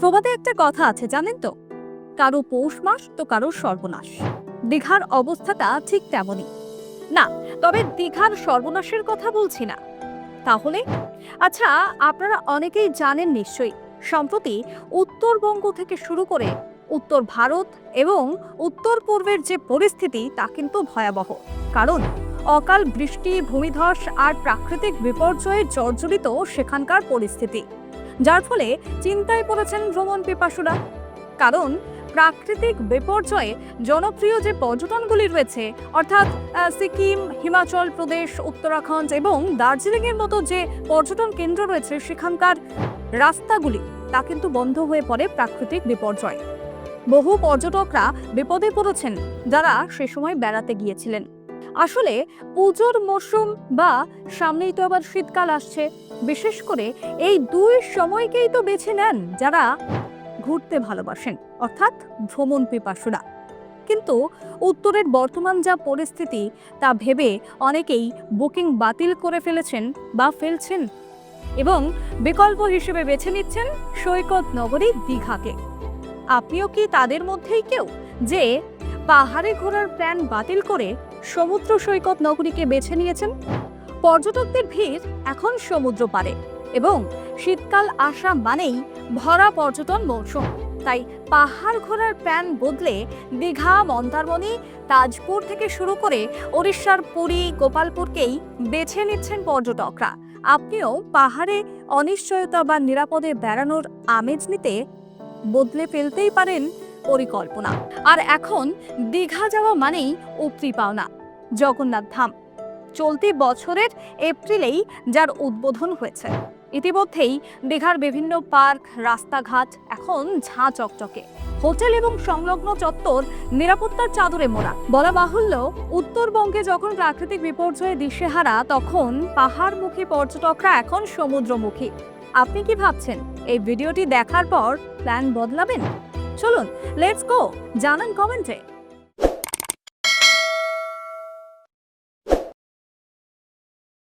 প্রবাদে একটা কথা আছে, জানেন তো? কারও পৌষ মাস তো কারও সর্বনাশ। দীঘার অবস্থাটা ঠিক তেমনই। না, তবে দীঘার সর্বনাশের কথা বলছি না। তাহলে? আচ্ছা আপনারা অনেকেই জানেন নিশ্চয়ই, সম্প্রতি উত্তরবঙ্গ থেকে শুরু করে উত্তর ভারত এবং উত্তর পূর্বের যে পরিস্থিতি তা কিন্তু ভয়াবহ। কারণ, অকাল বৃষ্টি, ভূমিধস আর প্রাকৃতিক বিপর্যয়ে জর্জরিত সেখানকার পরিস্থিতি। যার ফলে চিন্তায় পড়েছেন ভ্রমণ পিপাসুরা। কারণ প্রাকৃতিক বিপর্যয়ে জনপ্রিয় যে পর্যটনগুলি রয়েছে, অর্থাৎ সিকিম, হিমাচল প্রদেশ, উত্তরাখণ্ড এবং দার্জিলিংয়ের মতো যে পর্যটন কেন্দ্র রয়েছে, সেখানকার রাস্তাগুলি, তা কিন্তু বন্ধ হয়ে পড়ে প্রাকৃতিক বিপর্যয়। বহু পর্যটকরা বিপদে পড়েছেন যারা সে সময় বেড়াতে গিয়েছিলেন। আসলে পুজোর মরশুম বা সামনেই তো আবার শীতকাল আসছে। বিশেষ করে এই দুই সময়কেই তো বেছে নেন যারা ঘুরতে ভালোবাসেন, অর্থাৎ ভ্রমণ পিপাসুরা। কিন্তু উত্তরের বর্তমান যা পরিস্থিতি, তা ভেবে অনেকেই বুকিং বাতিল করে ফেলেছেন বা ফেলছেন এবং বিকল্প হিসেবে বেছে নিচ্ছেন সৈকত নগরী দীঘাকে। আপনিও কি তাদের মধ্যেই কেউ যে পাহাড়ে ঘোরার প্ল্যান বাতিল করে সমুদ্র সৈকত নগরীকে বেছে নিয়েছেন। পর্যটকদের ভিড় এখন সমুদ্র পারে এবং শীতকাল আসা মানেই ভরা পর্যটন মৌসুম। তাই পাহাড় ঘোরার প্ল্যান বদলে দীঘা, মন্দারমণি, তাজপুর থেকে শুরু করে ওড়িশার পুরী, গোপালপুরকেই বেছে নিচ্ছেন পর্যটকরা। আপনিও পাহাড়ে অনিশ্চয়তা বা নিরাপদে বেড়ানোর আমেজ নিতে বদলে ফেলতেই পারেন পরিকল্পনা। আর এখন দীঘা যাওয়া মানেই উপরি পাওনা, জগন্নাথ ধাম। চলতি বছরের এপ্রিলেই যার উদ্বোধন হয়েছে। ইতিমধ্যেই দীঘার বিভিন্ন পার্ক, রাস্তাঘাট এখন ঝাঁ চকচকে। হোটেল এবং সংলগ্ন চত্বর নিরাপত্তার চাদরে মোড়া। বলা বাহুল্য, উত্তরবঙ্গে যখন প্রাকৃতিক বিপর্যয়ে দিশেহারা, তখন পাহাড়মুখী পর্যটকরা এখন সমুদ্রমুখী। আপনি কি ভাবছেন, এই ভিডিওটি দেখার পর প্ল্যান বদলাবেন? চলুন লেটস গো জানান কমেন্টে।